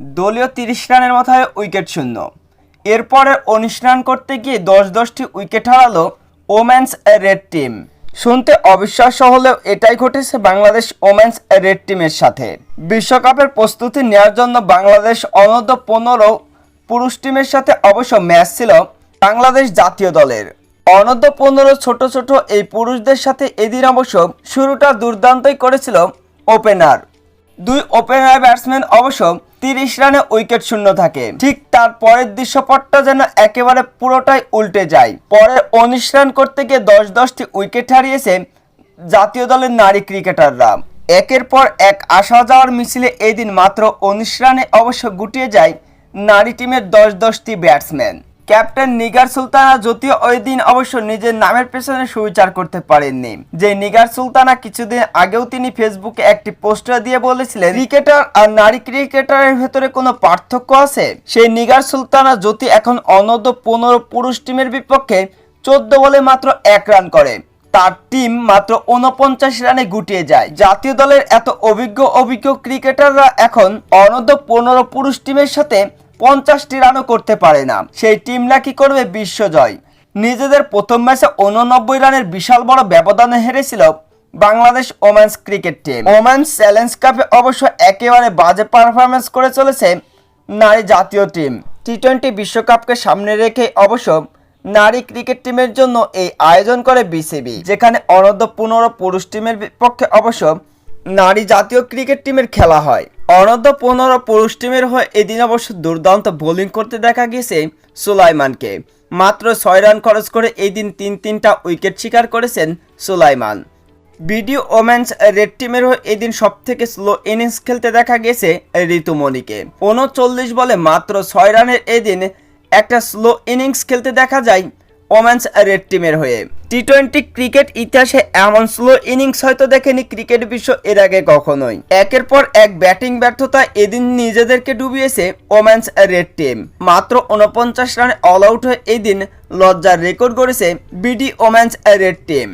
দলীয় তিরিশ রানের মাথায় উইকেট শূন্য। এরপরে উনিশ রান করতে গিয়ে দশ দশটি উইকেট হারালো ওম্যান্স রেড টিম। শুনতে অবিশ্বাস্য হলেও এটাই ঘটেছে বাংলাদেশ ওমেন্স রেড টিমের সাথে। বিশ্বকাপের প্রস্তুতি নেওয়ার জন্য বাংলাদেশ অনূর্ধ্ব পনেরো পুরুষ টিমের সাথে অবশ্য ম্যাচ ছিল বাংলাদেশ জাতীয় দলের। অনূর্ধ্ব পনেরো ছোট ছোট এই পুরুষদের সাথে এদিন অবশ্য শুরুটা দুর্দান্তই করেছিল ওপেনার দুই ওপেনার ব্যাটসম্যান অবশ্য তিরিশ রানে উইকেট শূন্য থাকে। ঠিক তার পরের দৃশ্যপটটা যেন একেবারে পুরোটাই উল্টে যায়। পরে উনিশ রান করতে গিয়ে দশ দশটি উইকেট হারিয়েছে জাতীয় দলের নারী ক্রিকেটাররা একের পর এক আসা যাওয়ার মিছিলে এই দিন মাত্র উনিশ রানে অবশ্য গুটিয়ে যায় নারী টিমের দশ দশটি ব্যাটসম্যান ক্যাপ্টেন নিগার সুলতানা যদিও ওই দিন অবশ্য নিজের নামের পেছনে সুবিচার করতে পারেননি। যে নিগার সুলতানা কিছুদিন আগেও তিনি ফেসবুকে একটি পোস্টার দিয়ে বলেছিলেন, ক্রিকেটার আর নারী ক্রিকেটারের ভেতরে কোনো পার্থক্য আছে? সেই নিগার সুলতানা যদি এখন অনূর্ধ্ব পনেরো পুরুষ টিমের বিপক্ষে চোদ্দ বলে মাত্র এক রান করে, তার টিম মাত্র উনপঞ্চাশ রানে গুটিয়ে যায়। জাতীয় দলের এত অভিজ্ঞ অভিজ্ঞ ক্রিকেটাররা এখন অনূর্ধ্ব পনেরো পুরুষ টিমের সাথে পঞ্চাশটি রানও করতে পারে না। সেই টিমরা কি করবে বিশ্বজয় নিজেদের প্রথম ম্যাচে উননব্বই রানের বিশাল বড় ব্যবধানে হেরেছিল Bangladesh women's cricket team. Women's challenge কাপে অবশ্য একেবারে বাজে পারফরমেন্স করে চলেছে নারী জাতীয় টিম। টি টোয়েন্টি বিশ্বকাপকে সামনে রেখে অবশ্য নারী ক্রিকেট টিমের জন্য এই আয়োজন করে বিসিবি, যেখানে অনূর্ধ্ব পনেরো পুরুষ টিমের বিপক্ষে অবশ্য নারী জাতীয় ক্রিকেট টিমের খেলা হয়। অনূর্ধ্ব পনেরো পুরুষ টিমের হয়ে এদিন অবশ্য দুর্দান্ত বোলিং করতে দেখা গেছে সুলাইমানকে। মাত্র ছয় রান খরচ করে এই দিন তিন তিনটা উইকেট শিকার করেছেন সুলাইমান। বিডিও ওমেন্স রেড টিমের হয়ে এদিন সব থেকে স্লো ইনিংস খেলতে দেখা গেছে ঋতুমণিকে। উনচল্লিশ বলে মাত্র ছয় রানের এদিন একটা স্লো ইনিংস খেলতে দেখা যায় ওমেন্স রেড টিমের হয়ে। টি টোয়েন্টি ক্রিকেট ইতিহাসে এমন স্লো ইনিংস হয়তো দেখেনি ক্রিকেট বিশ্ব এর আগে কখনোই। একের পর এক ব্যাটিং ব্যর্থতা এদিন নিজেদেরকে ডুবিয়েছে ওমেন্স রেড টিম। মাত্র উনপঞ্চাশ রানে অল আউট হয়ে এদিন লজ্জার রেকর্ড করেছে বিডি ওমেন্স রেড টিম।